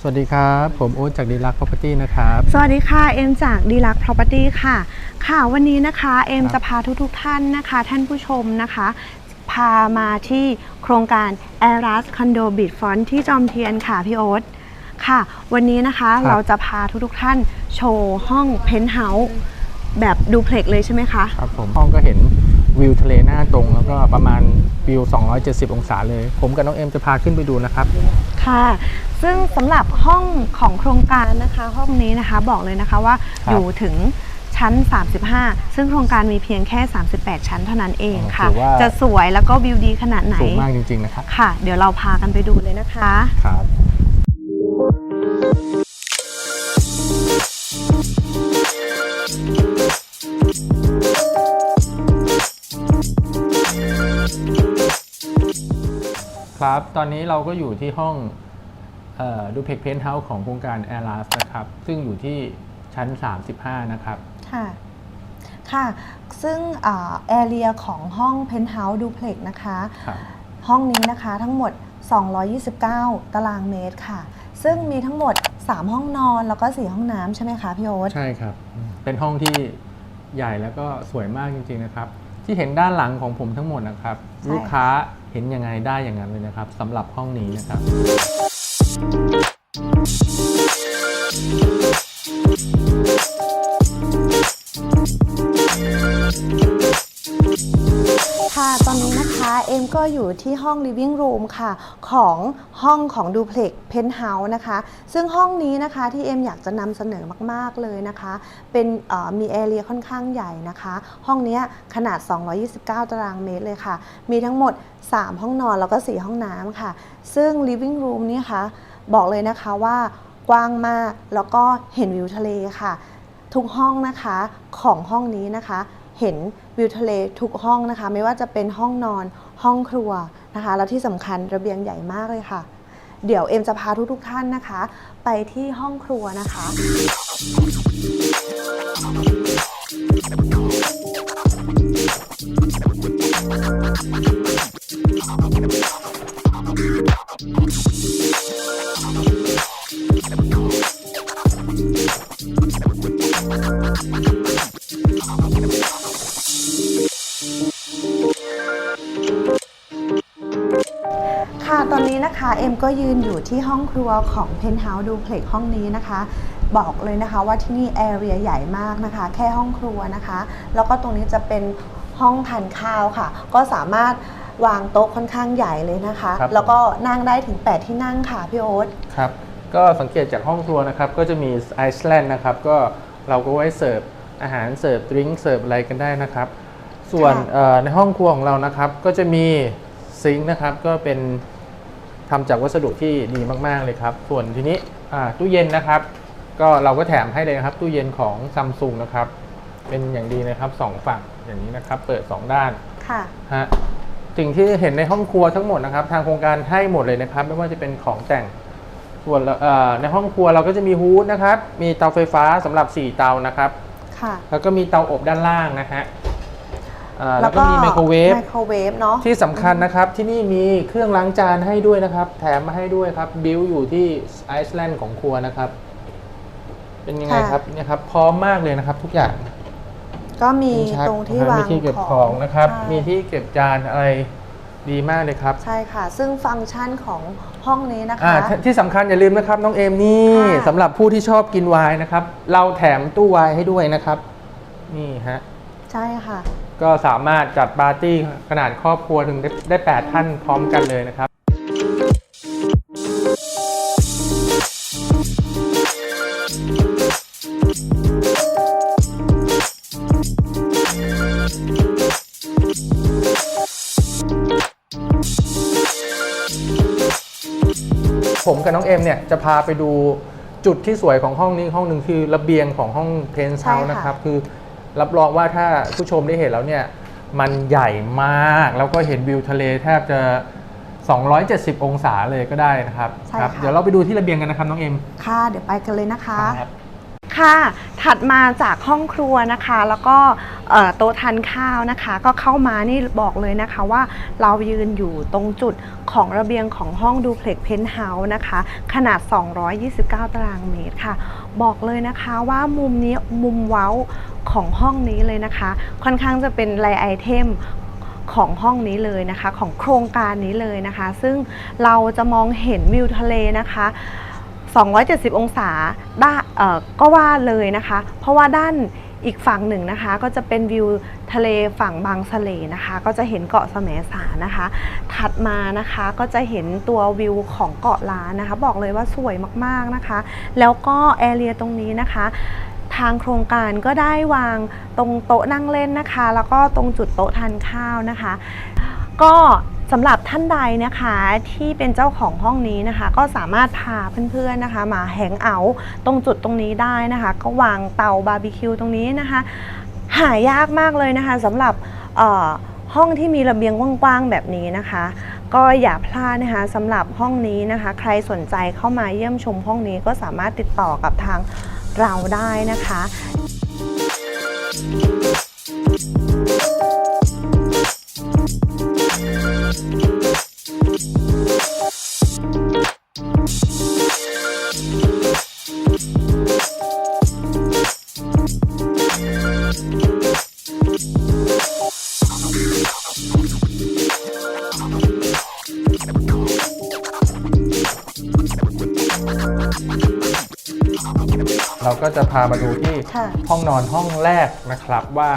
สวัสดีครับ ผมโอ๊ตจากดีลัก Property นะครับ สวัสดีค่ะ เอ็มจากดีลัก Property ค่ะ ค่ะวันนี้นะคะ เอ็มครับจะพาทุกๆท่านนะคะ ท่านผู้ชมนะคะ พามาที่โครงการ a r a s Condo Beach Front ที่จอมเทียนค่ะ พี่โอ๊ตค่ะ วันนี้นะคะเราจะพาทุกๆท่านโชว์ห้องเพนท์เฮาส์แบบดูเพล็กเลยใช่ไหมคะ ครับผมห้องก็เห็น วิวทะเลหน้าตรง แล้วก็ประมาณวิว 270 องศาเลย ผมกับน้องเอ็มจะพาขึ้นไปดูนะครับ ค่ะ ซึ่งสำหรับห้องของโครงการนะคะ ห้องนี้นะคะบอกเลยนะคะว่าครับ อยู่ถึงชั้น 35 ซึ่งโครงการมีเพียงแค่ 38 ชั้นเท่านั้นเองค่ะ ถือว่า จะสวยแล้วก็วิวดีขนาดไหน สูงมากจริง ๆ นะครับค่ะ เดี๋ยวเราพากันไปดูเลยนะคะ ครับ ครับ ตอนนี้เราก็อยู่ที่ห้องดูเพกเพนท์เฮาส์ของโครงการ a i r l a s นะครับ ซึ่งอยู่ที่ชั้น 35 นะครับ ค่ะ ค่ะ ซึ่งแอเรียของห้องเพนท์เฮาส์ดูเพล็กนะคะครับห้องนี้นะคะทั้งหมด 229 ตารางเมตรค่ะ ซึ่งมีทั้งหมด 3 ห้องนอนแล้วก็ 4 ห้องน้ำใช่ไหมคะพี่โอ๊ตใช่ครับ เป็นห้องที่ใหญ่แล้วก็สวยมากจริงๆนะครับ ที่เห็นด้านหลังของผมทั้งหมดนะครับใช่ลูกค้า เห็นยังไงได้อย่างนั้นเลยนะครับสำหรับห้องนี้นะครับ อ็อยู่ที่ห้อง living room ค่ะ ของห้องของ duplex penthouse นะคะ ซึ่งห้องนี้นะคะที่เอ็มอยากจะนำเสนอมาก ๆ เลยนะคะ เป็นมีแอเรียค่อนข้างใหญ่นะคะ ห้องนี้ขนาด 229 ตารางเมตรเลยค่ะ มีทั้งหมด 3 ห้องนอนแล้วก็ 4 ห้องน้ำค่ะ ซึ่ง living room นี่ค่ะบอกเลยนะคะว่ากว้างมากแล้วก็เห็นวิวทะเลค่ะ ทุกห้องนะคะของห้องนี้นะคะเห็น วิวทะเลทุกห้องนะคะ ไม่ว่าจะเป็นห้องนอนห้องครัวนะคะ แล้วที่สำคัญระเบียงใหญ่มากเลยค่ะ เดี๋ยวเอ็มจะพาทุกๆท่านนะคะ ไปที่ห้องครัวนะคะค่ะ นนี้นะคะเอ็มก็ยืนอยู่ที่ห้องครัวของ Penthouse Duplex ห้องนี้นะคะ บอกเลยนะคะว่าที่นี่แอเรียใหญ่มากนะคะ แค่ห้องครัวนะคะ แล้วก็ตรงนี้จะเป็นห้องทานข้าวค่ะ ก็สามารถวางโต๊ะค่อนข้างใหญ่เลยนะคะ ครับ แล้วก็นั่งได้ถึง 8 ที่นั่งค่ะพี่โอ๊ต ครับก็สังเกตจากห้องครัวนะครับก็จะมีไอซ์แลนด์นะครับก็เราก็ไว้เสิร์ฟอาหารเสิร์ฟดริงก์เสิร์ฟอะไรกันได้นะครับ ส่วนค่ะ เอ่อในห้องครัวของเรานะครับก็จะมีซิงค์นะครับก็เป็น ทำจากวัสดุที่ดีมากๆเลยครับ ส่วนทีนี้อ่าตู้เย็นนะครับ ก็เราก็แถมให้เลยนะครับ ตู้เย็นของซัมซุงนะครับ เป็นอย่างดีนะครับสองฝั่งอย่างนี้นะครับ เปิดสองด้านค่ะฮะสิ่งที่เห็นในห้องครัวทั้งหมดนะครับ ทางโครงการให้หมดเลยนะครับ ไม่ว่าจะเป็นของแต่งส่วนเอ่อในห้องครัวเราก็จะมีฮูดนะครับ มีเตาไฟฟ้าสำหรับ 4 เตานะครับค่ะแล้วก็มีเตาอบด้านล่างนะฮะเอ่อแล้วก็มีไมโครเวฟไมโครเวฟเนาะที่สำคัญนะครับที่นี่มีเครื่องล้างจานให้ด้วยนะครับ แถมมาให้ด้วยครับบิวอยู่ที่ไอซ์แลนด์ของครัวนะครับ เป็นยังไงค่ะครับเนี่ยครับ พร้อมมากเลยนะครับ ทุกอย่างก็มีชัดตรงที่นะฮะวางมีที่เก็บของนะครับ ใช่มีที่เก็บจานอะไรดีมากเลยครับ ใช่ค่ะ ซึ่งฟังก์ชันของห้องนี้นะคะอ่าที่ที่สำคัญอย่าลืมนะครับน้องเอมนี่ค่ะ สำหรับผู้ที่ชอบกินไวน์นะครับ เราแถมตู้ไวน์ให้ด้วยนะครับ นี่ฮะ ใช่ค่ะ ก็สามารถจัดปาร์ตี้ขนาดครอบครัวถึงได้ได้ 8 ท่านพร้อมกันเลยนะครับ ผมกับน้องเอ็มเนี่ยจะพาไปดูจุดที่สวยของห้องนี้ห้องหนึ่งคือระเบียงของห้องเพนท์เฮาส์ใช่ค่ะนะครับคือ รับรองว่าถ้าผู้ชมได้เห็นแล้วเนี่ยมันใหญ่มาก แล้วก็เห็นวิวทะเลแทบจะ 270 องศาเลยก็ได้นะครับใช่ครับ ค่ะ เดี๋ยวเราไปดูที่ระเบียงกันนะครับน้องเอ็ม ค่ะ เดี๋ยวไปกันเลยนะคะ ครับ ค่ะ ถัดมาจากห้องครัวนะคะ แล้วก็โต๊ะทานข้าวนะคะ ก็เข้ามานี่บอกเลยนะคะว่าเรายืนอยู่ตรงจุดของระเบียงของห้องดูเพล็กเพนท์เฮาส์นะคะ ขนาด 229 ตารางเมตรค่ะ บอกเลยนะคะว่ามุมนี้มุมเว้าของห้องนี้เลยนะคะ ค่อนข้างจะเป็นไลไอเทมของห้องนี้เลยนะคะ ของโครงการนี้เลยนะคะ ซึ่งเราจะมองเห็นวิวทะเลนะคะ 270 องศาด้าเอ่อก็ว่าเลยนะคะ เพราะว่าด้านอีกฝั่งหนึ่งนะคะ ก็จะเป็นวิวทะเลฝั่งบางสะเลนะคะ ก็จะเห็นเกาะแสมสารนะคะ ถัดมานะคะก็จะเห็นตัววิวของเกาะล้านนะคะ บอกเลยว่าสวยมากๆนะคะ แล้วก็แอเรียตรงนี้นะคะทางโครงการก็ได้วางตรงโต๊ะนั่งเล่นนะคะ แล้วก็ตรงจุดโต๊ะทานข้าวนะคะ ก็ สำหรับท่านใดนะคะที่เป็นเจ้าของห้องนี้นะคะ ก็สามารถพาเพื่อนๆนะคะ มาแฮงเอาตรงจุดตรงนี้ได้นะคะ ก็วางเตาบาร์บีคิวตรงนี้นะคะ หายากมากเลยนะคะสำหรับเอ่อห้องที่มีระเบียงกว้างๆแบบนี้นะคะ ก็อย่าพลาดนะคะสำหรับห้องนี้นะคะ ใครสนใจเข้ามาเยี่ยมชมห้องนี้ก็สามารถติดต่อกับทางเราได้นะคะ เราก็จะพามาดูที่ค่ะ ห้องนอนห้องแรกนะครับว่า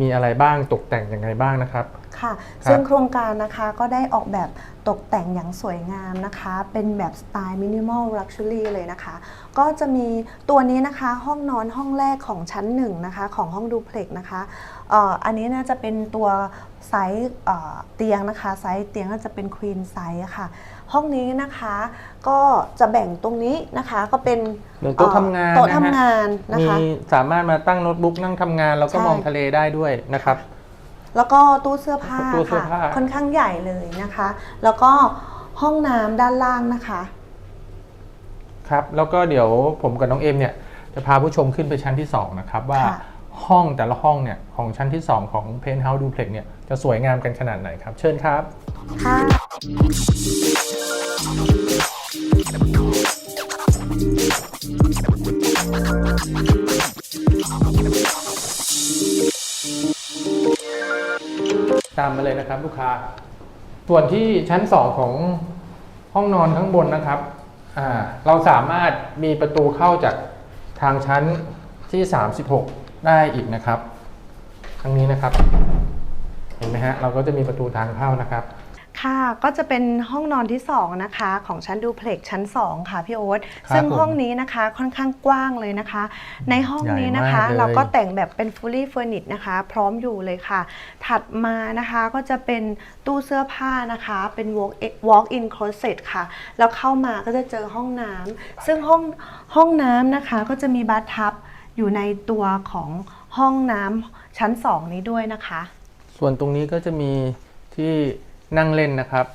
มีอะไรบ้างตกแต่งยังไงบ้างนะครับ ค่ะ ครับซึ่งโครงการนะคะก็ได้ออกแบบตกแต่งอย่างสวยงามนะคะ เป็นแบบสไตล์มินิมอลลักชัวรี่เลยนะคะ ก็จะมีตัวนี้นะคะห้องนอนห้องแรกของชั้นหนึ่งนะคะ ของห้องดูเพล็กนะคะเอ่ออันนี้น่าจะเป็นตัวไซส์เอ่อเตียงนะคะ ไซส์เตียงก็จะเป็นควีนไซส์ค่ะ ห้องนี้นะคะ ก็จะแบ่งตรงนี้นะคะก็เป็นเหมือนโต๊ะทำงานโต๊ะนะฮะทำงานนะมีคะ สามารถมาตั้งโน้ตบุ๊กนั่งทำงาน แล้วก็ใช่ มองทะเลได้ด้วยนะครับ แล้วก็ตู้เสื้อผ้าตู้เสื้อค่ะผ้าค่อนข้างใหญ่เลยนะคะ แล้วก็ห้องน้ำด้านล่างนะคะ ครับ แล้วก็เดี๋ยวผมกับน้องเอ็มเนี่ยจะพาผู้ชมขึ้นไปชั้นที่ 2 นะครับ ว่าค่ะ ห้องแต่ละห้องเนี่ยของชั้นที่ 2 ของ Penthouse Duplex เนี่ยจะสวยงามกันขนาดไหนครับ เชิญครับ ค่ะ ตามมาเลยนะครับลูกค้า ส่วนที่ชั้น 2 ของห้องนอนข้างบนนะครับเราสามารถมีประตูเข้าจากทางชั้นที่ 36 ได้อีกนะครับทางนี้นะครับ เห็นไหมฮะ เราก็จะมีประตูทางเข้านะครับ ค่ะ ก็จะเป็นห้องนอนที่ 2 นะคะ ของชั้นดูเพล็กชั้น 2 ค่ะพี่โอ๊ตครับซึ่งผมห้องนี้นะคะค่อนข้างกว้างเลยนะคะ ในห้องนี้นะคะ ใหญ่มากเลย เราก็แต่งแบบเป็น fully furnished นะคะ พร้อมอยู่เลยค่ะ ถัดมานะคะก็จะเป็นตู้เสื้อผ้านะคะ เป็น walk walk in closet ค่ะ แล้วเข้ามาก็จะเจอห้องน้ำซึ่งห้องห้องน้ำนะคะก็จะมีบัตทับอยู่ในตัวของห้องน้ำชั้น 2 นี้ด้วยนะคะ ส่วนตรงนี้ก็จะมีที่ นั่งเล่นนะครับ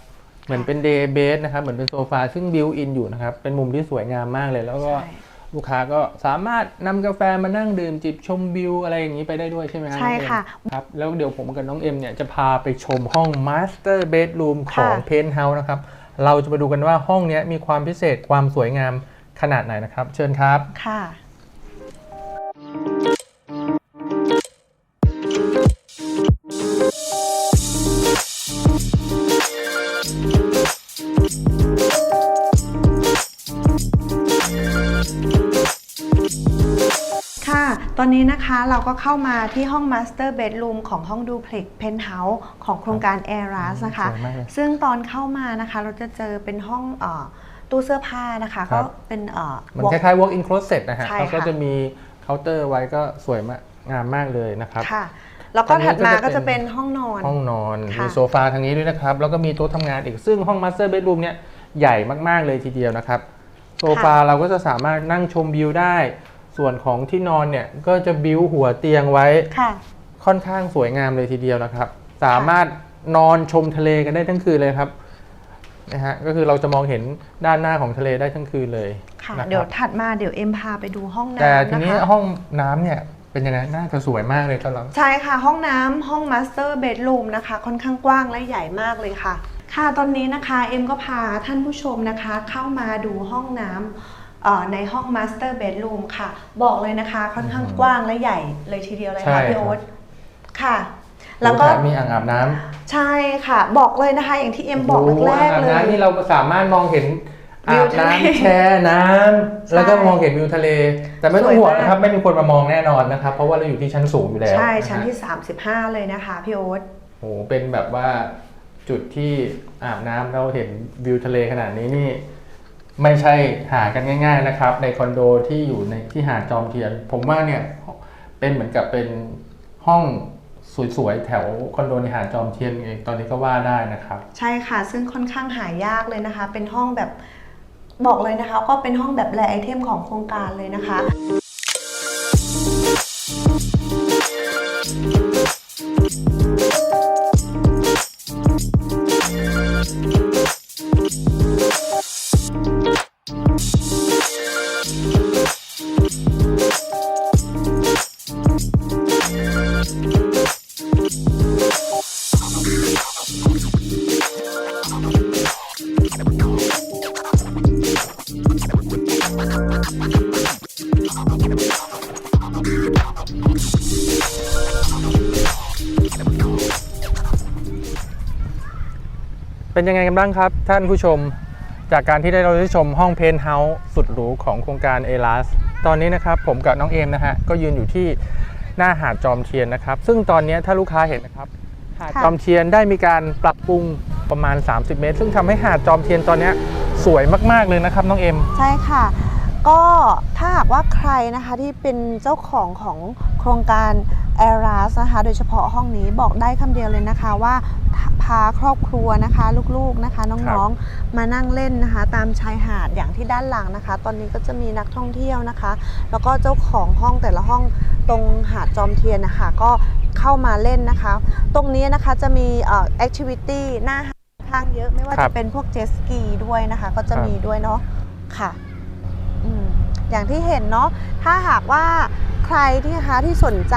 เหมือนเป็นเดย์เบสนะครับ เหมือนเป็นโซฟาซึ่งบิวอินอยู่นะครับ เป็นมุมที่สวยงามมากเลย แล้วก็ใช่ลูกค้าก็สามารถนำกาแฟมานั่งดื่มจิบชมวิวอะไรอย่างนี้ไปได้ด้วยใช่ไหมรับใช่น้องเอ็มค่ะครับแล้วเดี๋ยวผมกับน้องเอ็มเนี่ยจะพาไปชมห้อง Master Bedroom ของค่ะ Penthouse นะครับ เราจะมาดูกันว่าห้องเนี้ยมีความพิเศษความสวยงามขนาดไหนนะครับ เชิญครับค่ะ อนนี้นะคะเราก็เข้ามาที่ห้อง Master Bedroom ของห้องดูเพล็กเพนท์เฮาส์ของโครงการ a i r a s นะคะ สวยมากเลยซึ่งตอนเข้ามานะคะ เราจะเจอเป็นห้องเออตู้เสื้อผ้านะคะ ครัก็บ เป็นเอ่อ มัน walk- คล้าย ๆ walk in closet นะฮะใช่เขาก็ค่ะ จะมีเคาน์เตอร์ไว้ก็สวยมากงามมากเลยนะครับ ค่ะ แล้วก็ตอนนี้ถัดมาก็ก็จะจะเป็เป็นนห้องนอน ห้องนอนค่ะ มีโซฟาทางนี้ด้วยนะครับ แล้วก็มีโต๊ะทำงานอีกซึ่งห้อง Master Bedroom เนี่ยใหญ่มากๆเลยทีเดียวนะครับ โซฟาเราก็จะสามารถนั่งชมวิวได้ ส่วนของที่นอนเนี่ยก็จะบิวหัวเตียงไว้ค่ะ ค่อนข้างสวยงามเลยทีเดียวนะครับ สามารถนอนชมทะเลกันได้ทั้งคืนเลยครับนะฮะก็คือเราจะมองเห็นด้านหน้าของทะเลได้ทั้งคืนเลยค่ะ นะครับเดี๋ยวถัดมาเดี๋ยวเอ็มพาไปดูห้องน้ำแต่ทีนี้นะคะห้องน้ำเนี่ยเป็นยังไงน่าจะสวยมากเลยตอนหลัง ใช่ค่ะห้องน้ำห้องมาสเตอร์เบดรูมนะคะ ค่อนข้างกว้างและใหญ่มากเลยค่ะ ค่ะตอนนี้นะคะเอ็มก็พาท่านผู้ชมนะคะ เข้ามาดูห้องน้ำเอ่อ ในห้องมาสเตอร์เบดรูมค่ะ บอกเลยนะคะค่อนข้างกว้างและใหญ่เลยทีเดียวเลยใช่ค่ะครับพี่โอ๊ตค่ะ แล้วก็โอ้แถมมีอ่างอาบน้ำใช่ค่ะ บอกเลยนะคะ อย่างที่เอ็มบอกโโหแรกอ่างๆอาบเลยน้ำนี่เราสามารถมองเห็นวิอาวบทะเลน้ำแช่น้ำแล้วก็มองเห็นวิวทะเล แต่ไม่ต้องสวยห่วงมากนะครับ ไม่มีคนมามองแน่นอนนะครับ เพราะว่าเราอยู่ที่ชั้นสูงอยู่แล้ว ใช่ ชั้นนะฮะที่ 35 เลยนะคะพี่โอ๊ตโอ้โหเป็นแบบว่าจุดที่อาบน้ำเราเห็นวิวทะเลขนาดนี้นี่ ไม่ใช่หากันง่าย ๆนะครับ ในคอนโดที่อยู่ในที่หาดจอมเทียน ผมว่าเนี่ยเป็นเหมือนกับเป็นห้องสวยๆ แถวคอนโดในหาดจอมเทียนเองตอนนี้ก็ว่าได้นะครับ ใช่ค่ะ ซึ่งค่อนข้างหายากเลยนะคะ เป็นห้องแบบบอกเลยนะคะ ก็เป็นห้องแบบแรไอเทมของโครงการเลยนะคะ เป็นยังไงกันบ้างครับ ท่านผู้ชมจากการที่ได้เราได้ชมห้องเพนท์เฮาส์สุดหรูของโครงการเอลัสตอนนี้นะครับผมกับน้องเอมนะฮะก็ยืนอยู่ที่หน้าหาดจอมเทียนนะครับ ซึ่งตอนนี้ถ้าลูกค้าเห็นนะครับหาดจอมเทียนได้มีการปรับปรุงประมาณ 30 เมตร ซึ่งทำให้หาดจอมเทียนตอนนี้สวยมากๆเลยนะครับน้องเอ็มใช่ค่ะก็ถ้าหากว่าใครนะคะที่เป็นเจ้าของของโครงการ a i r a s นะคะโดยเฉพาะห้องนี้บอกได้คำเดียวเลยนะคะว่าพาครอบครัวนะคะลูกๆนะคะน้องๆมานั่งเล่นนะคะ ตามชายหาดอย่างที่ด้านหลังนะคะ ตอนนี้ก็จะมีนักท่องเที่ยวนะคะ แล้วก็เจ้าของห้องแต่ละห้องตรงหาดจอมเทียนนะคะก็เข้ามาเล่นนะคะ ตรงนี้นะคะจะมีเอ่อ activity หน้าหาดค่อนข้างเยอะไม่ว่าครัจะบเป็นพวกเจ t สกีด้วยนะคะ ก็จะครับมีด้วยเนาะค่ะอืม อย่างที่เห็นเนาะถ้าหากว่าใครที่นะคะที่สนใจ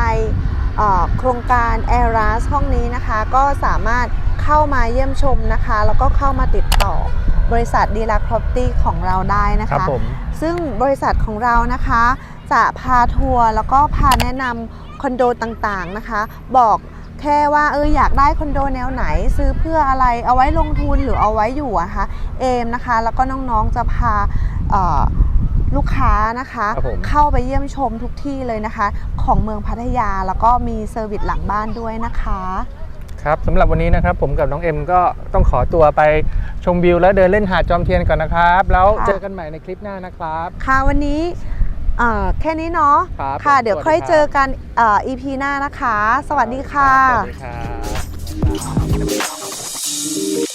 เอ่อโครงการ a i r a s ห้องนี้นะคะ ก็สามารถเข้ามาเยี่ยมชมนะคะ แล้วก็เข้ามาติดต่อบริษัทดีลา Property ของเราได้นะครัคะบผมซึ่งบริษัทของเรานะคะ จะพาทัวร์แล้วก็พาแนะนำคอนโดต่างๆนะคะ บอกแค่ว่าเอออยากได้คอนโดแนวไหน ซื้อเพื่ออะไรเอาไว้ลงทุนหรือเอาไว้อยู่อะคะ เอมนะคะ แล้วก็น้องๆจะพาเอ่อ ลูกค้านะคะ ครับผม เข้าไปเยี่ยมชมทุกที่เลยนะคะ ของเมืองพัทยาแล้วก็มีเซอร์วิสหลังบ้านด้วยนะคะ ครับสำหรับวันนี้นะครับผมกับน้องเอ็มก็ต้องขอตัวไปชมวิวและเดินเล่นหาดจอมเทียนก่อนนะครับ แล้วค่ะ เจอกันใหม่ในคลิปหน้านะครับ ค่ะวันนี้เอ่อแค่นี้เนาะครับค่ะ ผมเดี๋ยวสวัสดีค่อยครับ เจอกันเอ่อ EP หน้านะคะ สวัสดีค่ะ สวัสดีครับ